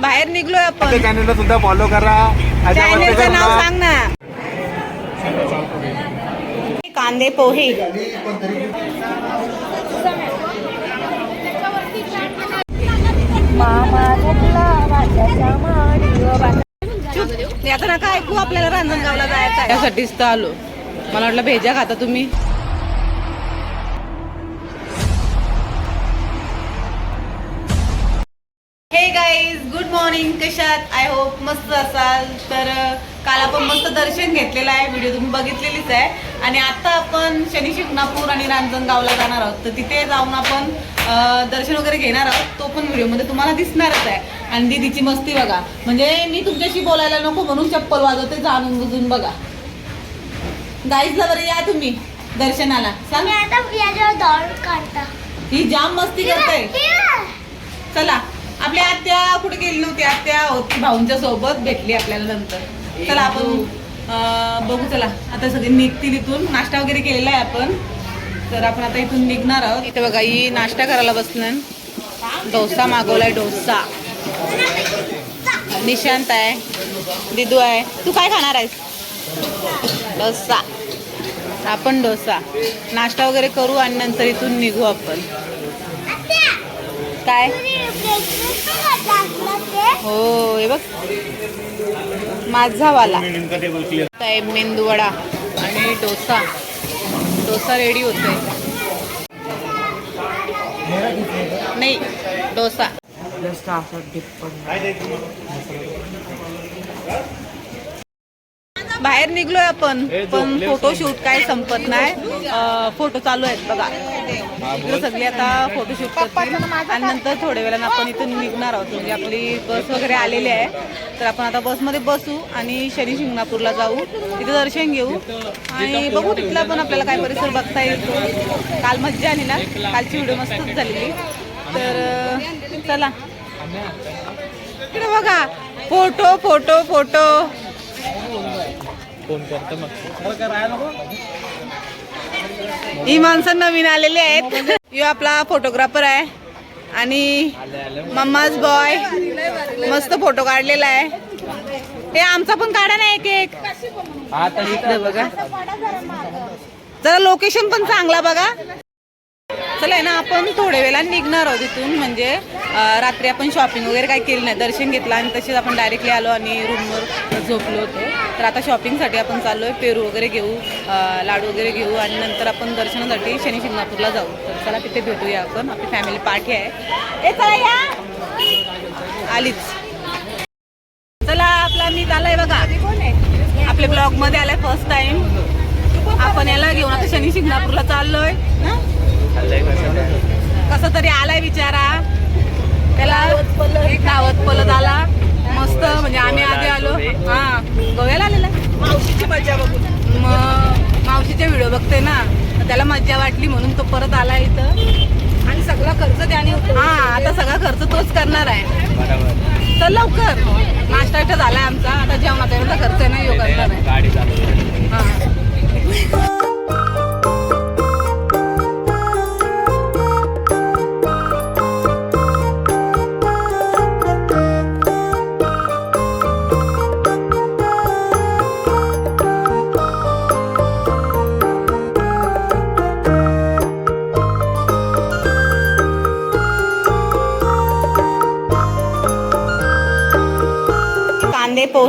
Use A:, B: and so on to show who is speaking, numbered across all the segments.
A: बाहेर निघलोय आपण.
B: चॅनलला सुद्धा फॉलो करा.
A: चॅनेलचं नाव सांग ना. कांदे पोहे. आता नका ऐकू आपल्याला रांजणगावला जायचं त्यासाठीच तर आलो. मला वाटलं भेजा खाता तुम्ही. हे गाईज गुड मॉर्निंग कशात आय होप मस्त असाल. तर काल आपण मस्त दर्शन घेतलेलं आहे. व्हिडिओ तुम्ही बघितलेलीच आहे. आणि आता आपण शनी शिंगणापूर आणि रांजणगावला जाणार आहोत. तर तिथे जाऊन आपण दर्शन वगैरे घेणार आहोत. तो पण व्हिडिओमध्ये तुम्हाला दिसणारच आहे. आणि दीदीची मस्ती बघा. म्हणजे मी तुमच्याशी बोलायला नको म्हणून चप्पल वाजवते जाणून बुजून बघा. गाईजला बरं या तुम्ही दर्शनाला. सांग. ही जाम मस्ती करते चला. आपल्या आत्या कुठे गेली नव्हती? आत्या होती भाऊंच्या सोबत भेटली आपल्याला नंतर. चला आपण बघू चला. आता सगळी निघतील इथून. नाश्ता वगैरे केलेला आहे आपण. तर आपण आता इथून निघणार आहोत. इथे बघा ही नाश्ता करायला बसलं डोसा मागवलाय डोसा. निशांत आहे. दिदू आहे. तू काय खाणार आहेस? डोसा. आपण डोसा. नाश्ता वगैरे करू आणि नंतर इथून निघू आपण. काय? हो हे बघ. माझा वाला आहे मेंदू वडा आणि डोसा. डोसा रेडी होतोय. नाही डोसा. बाहेर निघलोय आपण पण फोटो शूट काय संपत नाही. फोटो चालू आहेत बघा. इकडे सगळे आता फोटो शूट करतील. आणि नंतर थोड्या वेळानं आपण इथून निघणार आहोत. म्हणजे आपली बस वगैरे आलेली आहे. तर आपण आता बसमध्ये बसू आणि शनी शिंगणापूरला जाऊ. तिथे दर्शन घेऊ. आणि बघू तिथला पण आपल्याला काय परिसर बघता येतो काल मज्जा आली ना? कालची व्हिडिओ मस्तच झालेली. तर चला. इकडे बघा. Photo photo photo. ही माणसं नवीन आलेली आहेत. यो आपला फोटोग्राफर आहे. आणि मम्माज बॉय मस्त फोटो काढलेला आहे. हे आमचा पण काढा ना एक एक. बघा. जरा लोकेशन पण चांगला बघा. चला आहे ना आपण थोड्या वेळा निघणार आहोत इथून. म्हणजे रात्री आपण शॉपिंग वगैरे काही केली नाही. दर्शन घेतलं आणि तसेच आपण डायरेक्टली आलो आणि रूमवर झोपलो होतो. तर आता शॉपिंगसाठी आपण चाललो आहे पेरू वगैरे घेऊ लाडू वगैरे घेऊ आणि नंतर आपण दर्शनासाठी शनी शिंगणापूरला जाऊ. तर चला तिथे भेटूया आपण. आपली फॅमिली पार्टी आहे. ए चला या. आलीच. चला आपला मी आलाय बघा. आपल्या ब्लॉगमध्ये आलाय फर्स्ट टाइम आपण याला घेऊन आता शनी शिंगणापूरला चाललोय. ना कसा तरी आलाय बिचारा त्याला दावत पलत आला. मस्त म्हणजे आम्ही आधी आलो. हा गोव्याला आलेला. मावशीची मजा बघून. मग मावशीचे व्हिडिओ बघते ना तर त्याला मज्जा वाटली म्हणून तो परत आला इथं. आणि सगळा खर्च त्याने हा आता सगळा खर्च तोच करणार आहे. तर लवकर. नाश्ता इथं झालाय आमचा. आता जेवणाचा एवढा खर्च नाही. यो करणार आहे. हा.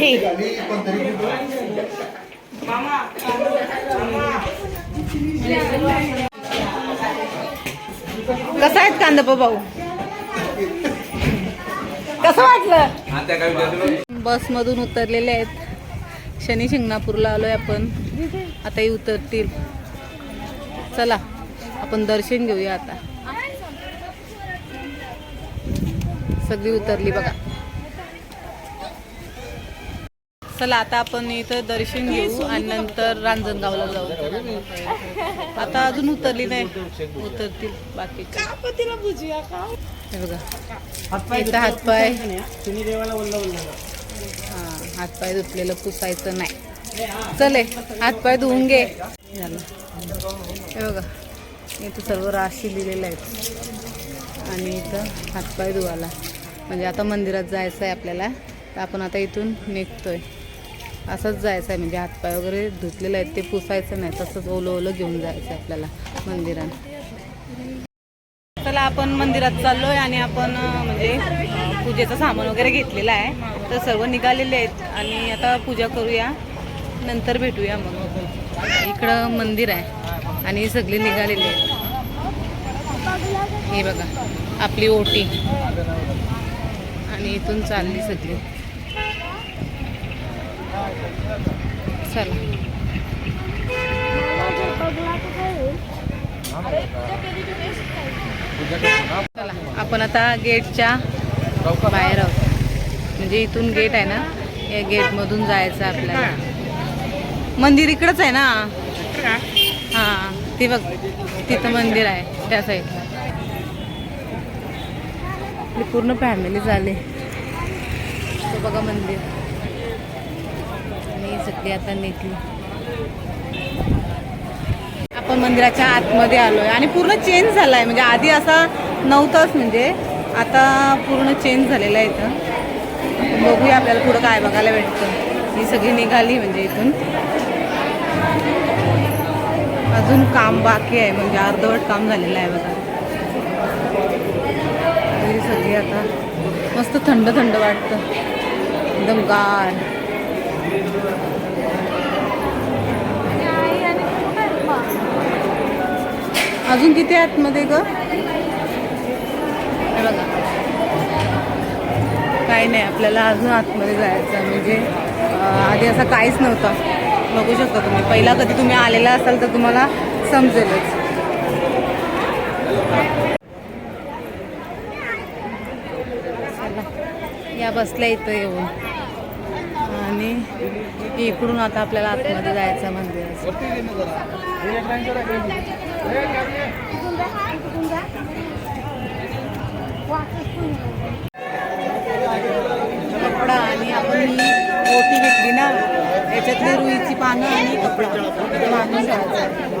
A: पोहे कसा आहेत कांदा भाऊ? कसं वाटलं? बस मधून उतरलेले आहेत. शनी शिंगणापूरला आलोय आपण. आताही उतरतील. चला आपण दर्शन घेऊया आता. सगळी उतरली बघा. चला आता आपण इथं दर्शन घेऊ आणि नंतर रांजणगावला जाऊ. आता अजून उतरली नाही. उतरतील बाकी हे बघा. इथं हातपाय. हा? हातपाय धुतलेलं पुसायचं नाही. चले हातपाय धुवून घे. झालं. हे बघा. इथं सर्व राशी लिहिलेलं आहेत. आणि इथं हातपाय धुवाला म्हणजे आता मंदिरात जायचं आहे आपल्याला. तर आपण आता इथून निघतोय. असंच जायचं आहे म्हणजे हातपाय वगैरे धुतलेले आहेत ते पुसायचं नाही तसंच ओलं ओलं घेऊन जायचं आहे आपल्याला मंदिरात. चला आपण मंदिरात चाललोय आणि आपण म्हणजे पूजेचं सामान वगैरे घेतलेलं आहे. तर सर्व निघालेले आहेत आणि आता पूजा करूया नंतर भेटूया मग. इकडं मंदिर आहे आणि सगळे निघालेले आहेत. हे बघा आपली ओटी. आणि इथून चालली सगळी. चला. चला आपण आता गेटच्या बाहेर आहोत. म्हणजे इथून गेट आहे ना या गेटमधून जायचं आपल्याला. मंदिर इकडंच आहे ना? हां ते बघ तिथं मंदिर आहे त्या साईडला पूर्ण फॅमिली झाली. बघा मंदिर. आणि आता नेटली आपण मंदिराच्या आतमध्ये आलोय आणि पूर्ण चेंज झालाय. म्हणजे आधी असा नव्हताच म्हणजे आता पूर्ण चेंज झालेला आहे इथं. आपण बघूया आपल्याला पुढं काय बघायला भेटतं. ही सगळी निघाली म्हणजे इथून. अजून काम बाकी आहे म्हणजे अर्धवट काम झालेलं आहे बघा. सगळी आता मस्त थंड थंड वाटतं. एकदम गार. अजून किती आतमध्ये ग? बघा. काही नाही आपल्याला अजून आतमध्ये जायचं म्हणजे आधी असं काहीच नव्हतं. बघू शकता तुम्ही. पहिला कधी तुम्ही आलेला असाल तर तुम्हाला समजेलच. या बसल्या इथं येऊन. की इकडून आता आपल्याला आतमध्ये जायचं मंदिर कपडा आणि आपण ही ओटी घेतली ना याच्यातली रुईची पानं आणि कपडा. ते जायचं.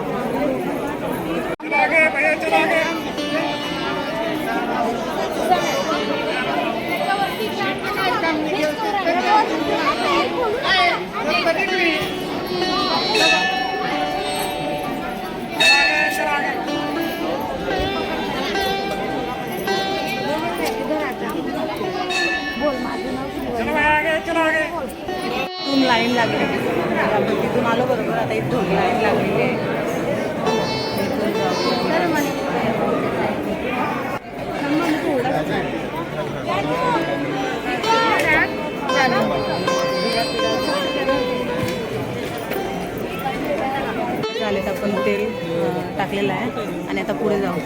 A: तिथून लाईन लागली तिथून आलो बरोबर आता इथून लाईन लागलेली आहे टाकलेला आहे. आणि आता पुढे जाऊ.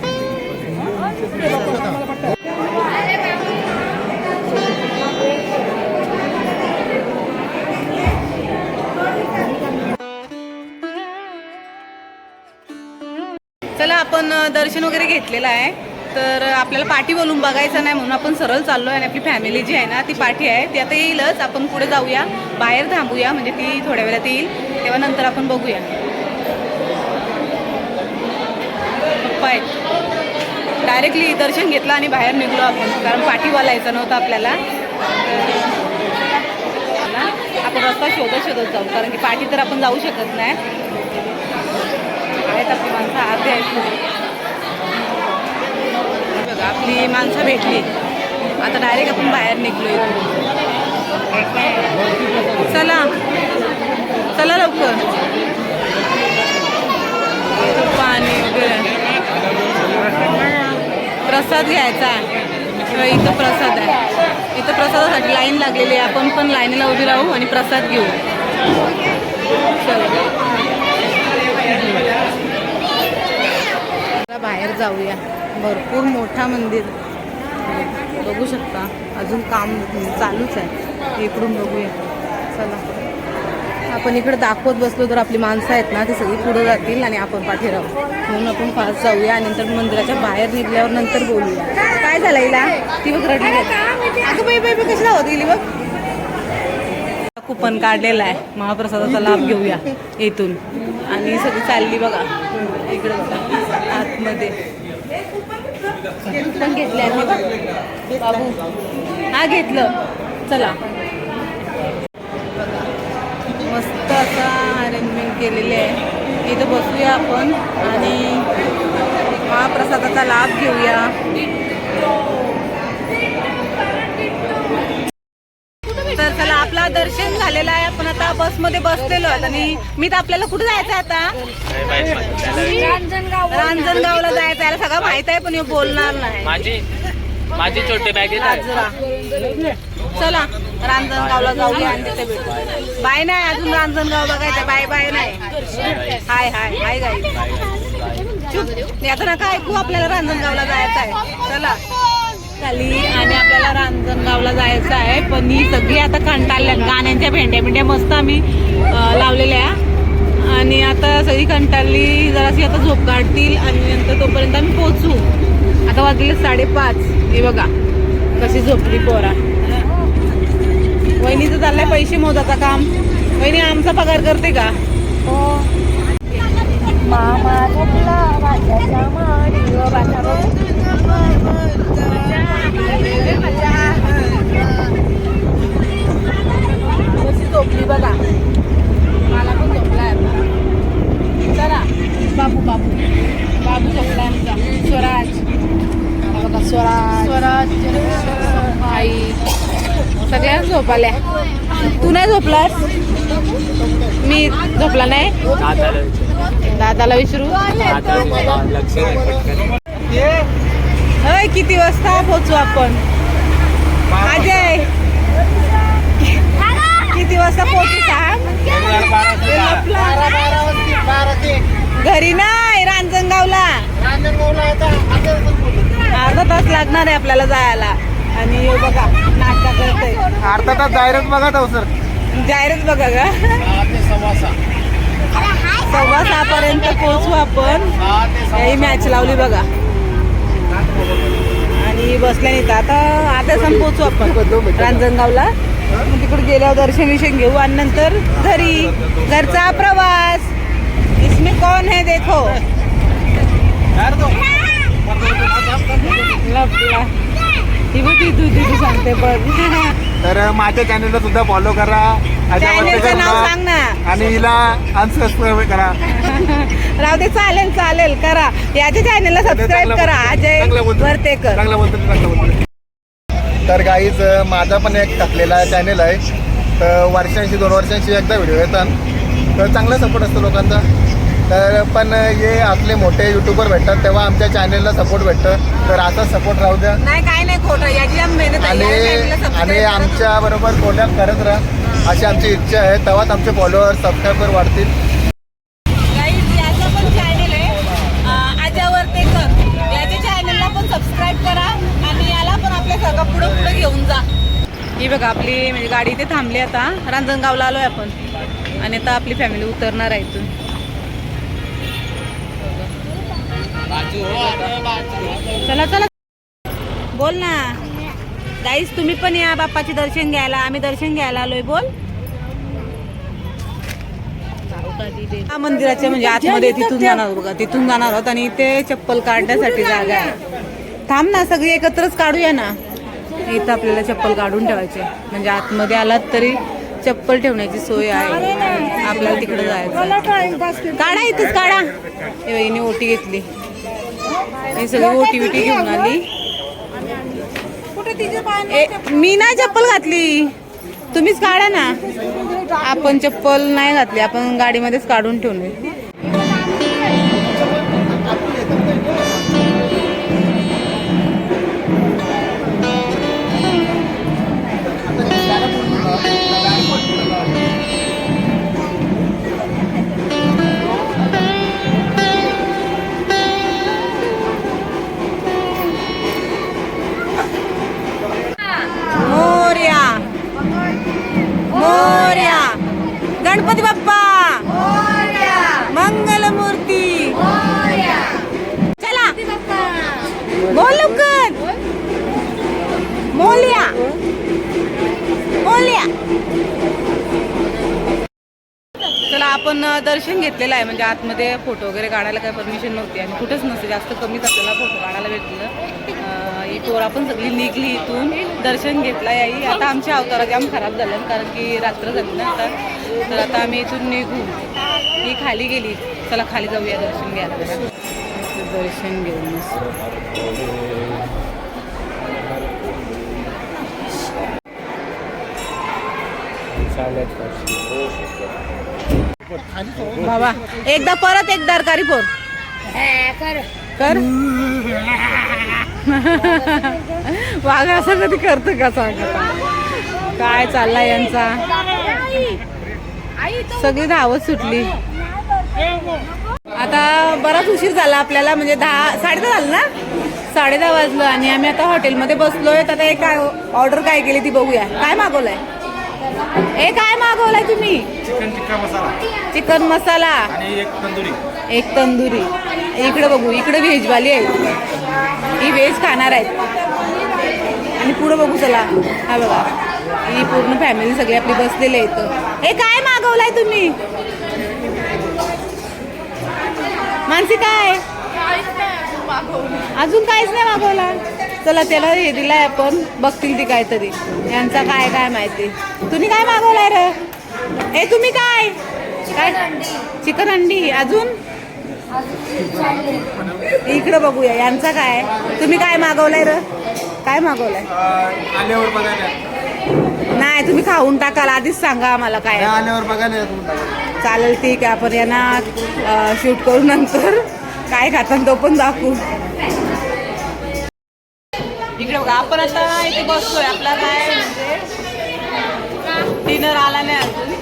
A: चला आपण दर्शन वगैरे घेतलेलं आहे. तर आपल्याला पाठी बोलून बघायचं नाही म्हणून आपण सरळ चाललो आहे आणि आपली फॅमिली जी आहे ना ती पाठी आहे. ती आता येईलच. आपण पुढे जाऊया. बाहेर थांबूया. म्हणजे ती थोड्या वेळात येईल. तेव्हा नंतर आपण बघूया. पप्पा डायरेक्टली दर्शन घेतलं आणि बाहेर निघलो आपण कारण पाठी बोलायचं नव्हतं आपल्याला. आपण रस्ता शोधत शोधत जाऊ कारण की पाठी तर आपण जाऊ शकत नाही. आहेत आपली माणसं आधी आहेत. बघा आपली माणसं भेटली. आता डायरेक्ट आपण बाहेर निघलो इथून. चला. चला लवकर. पाणी वगैरे. प्रसाद घ्यायचा आहे. इथं प्रसाद आहे. इथं प्रसादासाठी लाईन लागलेली आहे. आपण पण लाईनीला उभी राहू आणि प्रसाद घेऊ. चला. बाहेर जाऊया. भरपूर मोठा मंदिर. बघू शकता. अजून काम चालूच आहे. इकडून बघूया. चला. आपण इकडे दाखवत बसलो तर आपली माणसं आहेत ना ती सगळी पुढे जातील आणि आपण पाठी राहू म्हणून आपण फास्ट जाऊया आणि नंतर मंदिराच्या बाहेर निघल्यावर नंतर बोलूया. काय झालं हिला? ती बघ रडली. अगं बाई बाई कशी लावत गेली बघ. कुपन काढलेला आहे. महाप्रसादाचा लाभ घेऊया इथून. आणि सगळी चालली बघा. इकडे बघा. आतमध्ये. पण घेतले आहे बाबू. हा घेतलं. चला. मस्त असा अरेंजमेंट केलेले आहे. इथं बसूया आपण आणि महाप्रसादाचा लाभ घेऊया. तर चला आपला दर्शन झालेलं आहे. आपण आता बसमध्ये बसलेलो आहोत आणि मी तर आपल्याला कुठे जायचं आता? रांजणगावला जायचं आहे सगळं माहीत आहे पण बोलणार नाही.
B: माझी माझी छोटे बॅग.
A: चला रांजणगावला जाऊया आणि तिथे भेटू बाय नाही अजून रांजणगाव बघायचं बाय बाय नाही. हाय हाय हाय गाई. चुप. आता नका ऐकू आपल्याला रांजणगावला जायचं आहे. चला. खाली आणि आपल्याला रांजणगावला जायचं आहे. पण ही सगळी आता कंटाळल्या गाण्यांच्या भेंड्या भेंड्या मस्त आम्ही लावलेल्या आणि आता सगळी कंटाळली जराशी आता झोप काढतील आणि नंतर तोपर्यंत आम्ही पोचू आता वाजले साडेपाच. हे बघा कशी झोपली पोरा. वहिनीचं चाललंय पैसे मोजाचं काम. वहिनी आमचा पगार करते का? हो.
C: मामा झोपला माझ्या माडीवर बाटा
A: कशी झोपली बघा मला पण झोपलाय आता. चला बाबू बाबू बाबू झोपलाय आमचा स्वराज हा बघा स्वराज स्वराज आई सगळ्या झोपाल्या तू नाही झोपलास? मी झोपला नाही? दादाला होय किती वाजता पोहोचू आपण? अजय. किती वाजता पोहोचू सांग? घरी नाही रांजणगावला. अर्धा तास लागणार आहे आपल्याला जायला. आणि हे बघा नाटक करते
D: अर्धा तास जाहिरात बघा तो सर.
A: जाहिरात बघा का सव्वा सहा पर्यंत पोहोचू आपण. ही मॅच लावली बघा. आणि बसल्या नाही आता आता सण पोहोचू आपण. रांजणगावला. मग तिकडे गेल्यावर दर्शन विषय घेऊ आणि नंतर घरी. घरचा प्रवास. इसमें कौन है देखो लपला ही बघ ती तू बघ
D: तर माझ्या चॅनलला सुद्धा फॉलो करा. अजय
A: चॅनलचं
D: वर्तेकर
A: नाव
D: ना.
A: सांग ना.
D: आणि हिला अनसबस्क्राईब करा.
A: राहू दे चालेल चालेल करा. याच्या चॅनलला सबस्क्राईब करा. अजय. वर्तेकर.
D: चांगलं बोलतो चांगलं बोलतो. तर गाईज माझा पण एक टाकलेला चॅनल आहे. तर वर्षांशी दोन वर्षांशी एकदा व्हिडिओ येतात. तर चांगला सपोर्ट असतो लोकांचा. तर पण हे आपले मोठे युट्यूबर भेटतात तेव्हा आमच्या चॅनलला सपोर्ट भेटतं. तर आता सपोर्ट राहू द्या.
A: नाही काय नाही खोटं. याची.
D: आणि आणि
A: करा.
D: आमच्या बरोबर कोलॅब करत राहा अशी आमची इच्छा आहे. तेव्हाच आमचे फॉलोअर सबस्क्रायबर वाढतील.
A: पण चॅनल आहे. अजय वर्तेकर याच्या चॅनलला पण सबस्क्राईब करा आणि याला पण आपल्या सगळं पुढे पुढे घेऊन जा. ही बघा आपली म्हणजे गाडी इथे थांबली आता. रांजणगावला आलोय आपण. आणि आता आपली फॅमिली उतरणार आहे इथून. चला चला. बोल ना. गाईस तुम्ही पण या बाप्पाचे दर्शन घ्यायला. आम्ही दर्शन घ्यायला आलोय. बोल. हा मंदिराच्या म्हणजे आतमध्ये तिथून जाणार बघा. तिथून जाणार आहोत आणि इथे चप्पल काढण्यासाठी जागा आहे. थांब ना सगळी एकत्रच काढूया ना. इथं आपल्याला चप्पल काढून ठेवायचे. म्हणजे आतमध्ये आलात तरी चप्पल ठेवण्याची सोय आहे. आपल्याला तिकडे जायचं काढा इथंच काढा. हे ओटी घेतली. ही? सगळी ओटी विटी घेऊन आली. मी नाही चप्पल घातली. तुम्हीच काढा ना. आपण चप्पल नाही घातली. आपण गाडीमध्येच काढून ठेवली आपण दर्शन घेतलेलं आहे. म्हणजे आतमध्ये फोटो वगैरे काढायला काही परमिशन नव्हती आणि कुठंच नसते. जास्त कमीच आपल्याला फोटो काढायला भेटलं. ही पोरा पण सगळी निघली इथून दर्शन घेतलं याही आता आमच्या अवतारा जाम खराब झालं कारण की रात्र झाली ना आता. तर आता आम्ही इथून निघू. ही खाली गेली. चला खाली जाऊया दर्शन घ्यायला. दर्शन घेऊन बाबा एकदा परत एक दरकारी पोर. कर. वाघ असं कधी करतं का सांग काय चाललाय यांचा? सगळी धावत सुटली. आता बराच उशीर झाला आपल्याला म्हणजे दहा साडे दहा झालं ना? साडे दहा वाजलं आणि आम्ही आता हॉटेलमध्ये बसलोय. तर आता एक काय ऑर्डर काय केली ती बघूया. काय मागवलंय? ए काय मागवलाय तुम्ही?
E: चिकन टिक्का मसाला.
A: चिकन मसाला.
E: आणि एक तंदुरी.
A: एक तंदुरी. इकडे बघू इकडे व्हेजवाली आहे. ही व्हेज खाणार आहेत. आणि पुढे बघू चला. हा बघा. ही पूर्ण फॅमिली सगळी आपली बसलेली आहे इथं हे काय मागवलाय तुम्ही? मानसी काय? अजून काहीच नाही मागवला? चला त्याला हे दिलाय आपण बघतील ती काहीतरी. यांचा काय काय माहिती. तुम्ही काय मागवलाय रे? हे तुम्ही काय? काय? चिकन अंडी. अजून? इकडं बघूया यांचा काय? तुम्ही काय मागवलाय र? काय मागवलाय? नाही तुम्ही खाऊन टाकाल आधीच सांगा आम्हाला काय.
D: आल्यावर म्हणतात.
A: चालेल ठीक आहे आपण यांना शूट करू नंतर. काय खातात तो पण दाखवू. बघा आपण आता इथे बसतोय आपला काय म्हणजे डिनर आला नाही अजून.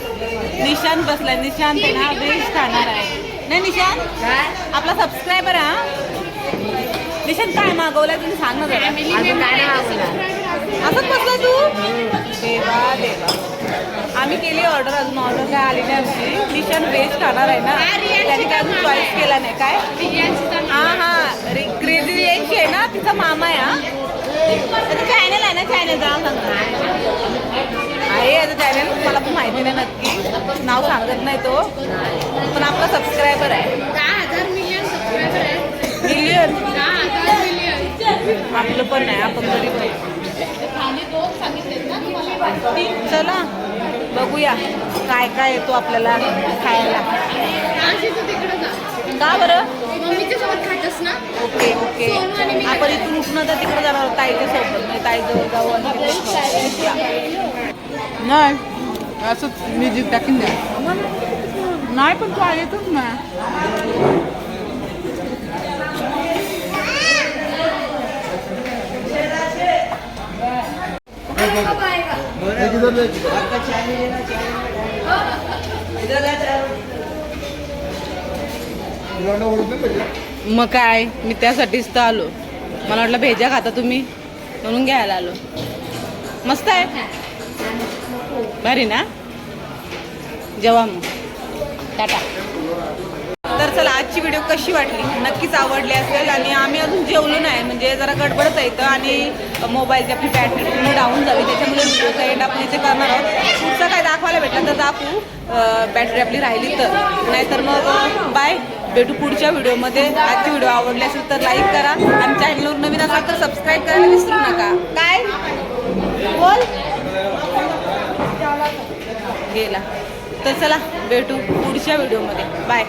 A: निशांत बसलाय. निशांत आहे ना व्हेज खाणार आहे. नाही निशांत? आपला सबस्क्रायबर हा? निशांत काय मागवलंय? तुम्ही सांग ना जरा. असंच बसला तू? देवा देवा. आम्ही केली ऑर्डर अजून ऑर्डर काय आली नाही आमची. निशांत व्हेज खाणार आहे ना. त्याने काय अजून चॉईस केला नाही. काय? हा हा. क्रेझी रियाची आहे ना तिचा मामा आहे हा? त्याचं चॅनल आहे ना चॅनल नाव सांगतो. आहे याचं चॅनल मला पण माहिती नाही नक्की. नाव सांगत नाही तो. पण आपला सबस्क्रायबर आहे. मिलियन आपलं पण नाही आपण गरीब आहे. चला बघूया काय काय येतो आपल्याला खायला. का बरं? Okay okay. आपण इथून उठणं तर तिकडे म्हणजे. नाही असंच म्युझिक टाकून द्या नाही पण तू आलेतच ना. मग काय मी त्यासाठीच तर आलो मला वाटलं भेजा खाता तुम्ही. म्हणून घ्यायला आलो. मस्त आहे. भारी ना? जेव्हा मग. टाटा. तर चला आजची व्हिडिओ कशी वाटली? नक्कीच आवडली असेल आणि आम्ही अजून जेवलो नाही. म्हणजे जरा गडबडच आहे इथं आणि मोबाईलची आपली बॅटरी पूर्ण डाऊन झाली. त्याच्यामुळे व्हिडिओ एंड आपण इथे करणार आहोत. पुढचं काय दाखवायला भेटलं तर दाखवू. बॅटरी आपली राहिली तर. नाहीतर मग बाय भेटू पुढच्या व्हिडिओमध्ये. आजची व्हिडिओ आवडली असेल तर लाईक करा. आणि चॅनलवर नवीन असाल तर सबस्क्राईब करायला विसरू नका. काय? बोल. गेला. तर चला भेटू पुढच्या व्हिडिओमध्ये. बाय